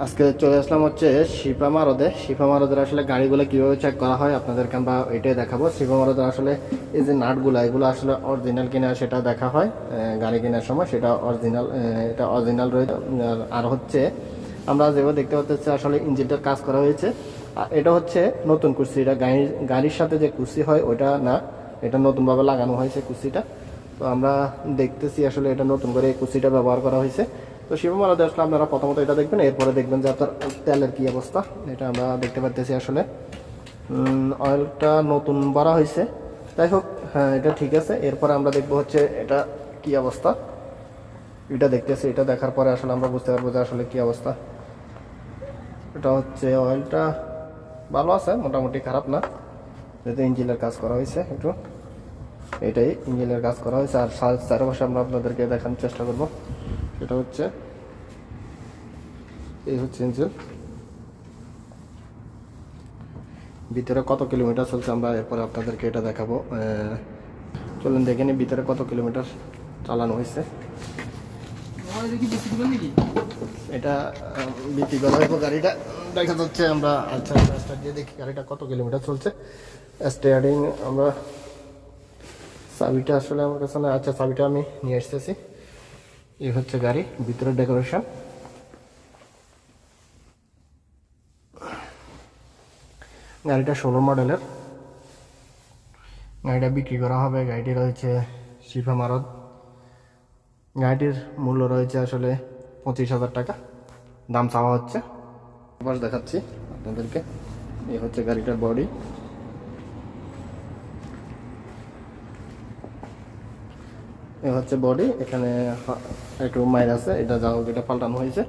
আজকে চলে আসলাম হচ্ছে শিপা মারদে। শিপা মারদের আসলে গাড়িগুলো কীভাবে চেক করা হয় আপনাদেরকে আমরা এটাই দেখাবো। শিপা মারদের আসলে এই যে নাটগুলো, এগুলো আসলে অরিজিনাল কিনা সেটা দেখা হয় গাড়ি কেনার সময়। সেটা অরিজিনাল এটা অরিজিনাল রয়েছে। আর- হচ্ছে আমরা যেভাবে দেখতে পাচ্ছি আসলে ইঞ্জিনটার কাজ করা হয়েছে। আর এটা হচ্ছে নতুন কুর্সি। এটা গাড়ির গাড়ির সাথে যে কুর্সি হয় ওটা না, এটা নতুনভাবে লাগানো হয়েছে কুর্সিটা। তো আমরা দেখতেছি আসলে এটা নতুন করে এই কুর্সিটা ব্যবহার করা হয়েছে। তো শিবমালাতে আসলে আপনারা প্রথমত এটা দেখবেন, এরপরে দেখবেন যে আপনার তেলের কি অবস্থা, এটা আমরা দেখতে পাচ্তেছি আসলে। অয়েলটা নতুন ভরা হয়েছে যাই হোক হ্যাঁ এটা ঠিক আছে। এরপরে আমরা দেখব হচ্ছে এটা কি অবস্থা। এটা দেখতেছি, এটা দেখার পরে আসলে আমরা বুঝতে পারব যে আসলে কি অবস্থা। এটা হচ্ছে অয়েলটা ভালো আছে, মোটামুটি খারাপ না। যেহেতু ইঞ্জিনের কাজ করা হয়েছে একটু। এটাই ইঞ্জিনের কাজ করা হয়েছে আর চারপাশে আমরা আপনাদেরকে দেখানোর চেষ্টা করব। সেটা হচ্ছে, এই হচ্ছে ইঞ্জিন ভিতরে কত কিলোমিটার চলছে আমরা এরপরে আপনাদেরকে এটা দেখাবো। চলুন দেখে নিই ভিতরে কত কিলোমিটার চালানো হয়েছে। এটা বিক্রি করা হইব গাড়িটা। দেখা যাচ্ছে আমরা আচ্ছা স্টার্ট দিয়ে দেখি গাড়িটা কত কিলোমিটার চলছে। স্টিয়ারিং আমরা, চাবিটা আসলে আমার কাছে না আচ্ছা চাবিটা আমি নিয়ে আসতেছি এই হচ্ছে গাড়ি ভিতরে ডেকোরেশন গাড়িটা ষোলো মডেলের গাড়িটা বিক্রি করা হবে। গাড়িটি রয়েছে শিফা মারদ গাড়িটির মূল্য রয়েছে আসলে পঁচিশ হাজার টাকা। দাম চাওয়া হচ্ছে। দেখাচ্ছি আপনাদেরকে। এই হচ্ছে গাড়িটার বডি এ হচ্ছে বডি এখানে একটু মাইর আছে, এটা যা হোক এটা পাল্টানো হয়েছে।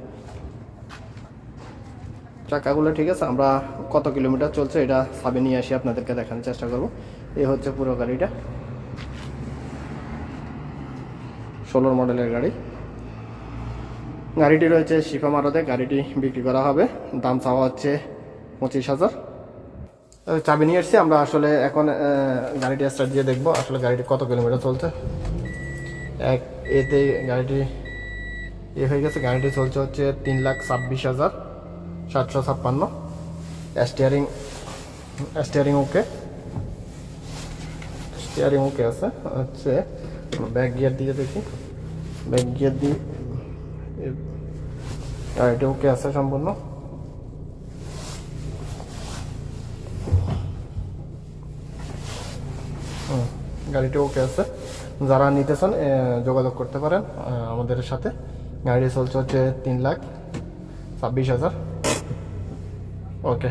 চাকাগুলো ঠিক আছে, আমরা কত কিলোমিটার চলছে এটা সাবে নিয়ে আসি, আপনাদেরকে দেখানোর চেষ্টা করব। এই হচ্ছে পুরো গাড়িটা। ষোলোর মডেলের গাড়ি। গাড়িটি রয়েছে শিফা মারদে গাড়িটি বিক্রি করা হবে। দাম চাওয়া হচ্ছে পঁচিশ হাজার। চাবি নিয়ে এসছি আমরা আসলে এখন গাড়িটি স্টার্ট দিয়ে দেখব, আসলে গাড়িটি কত কিলোমিটার চলছে। এক এতে গাড়িটি এ হয়ে গেছে গাড়িটি চলছে হচ্ছে তিন লাখ ছাব্বিশ হাজার সাতশো ছাপ্পান্ন। Steering steering okay steering okay আছে। হচ্ছে ব্যাক গিয়ার দিয়ে দেখি। ব্যাক গিয়ার দিয়ে গাড়িটি ওকে আছে সম্পূর্ণ। হুম, গাড়িটি ওকে আছে। যারা নিতে চান যোগাযোগ করতে পারেন আমাদের সাথে। গাড়ি চলছে হচ্ছে তিন লাখ ছাব্বিশ হাজার। ওকে।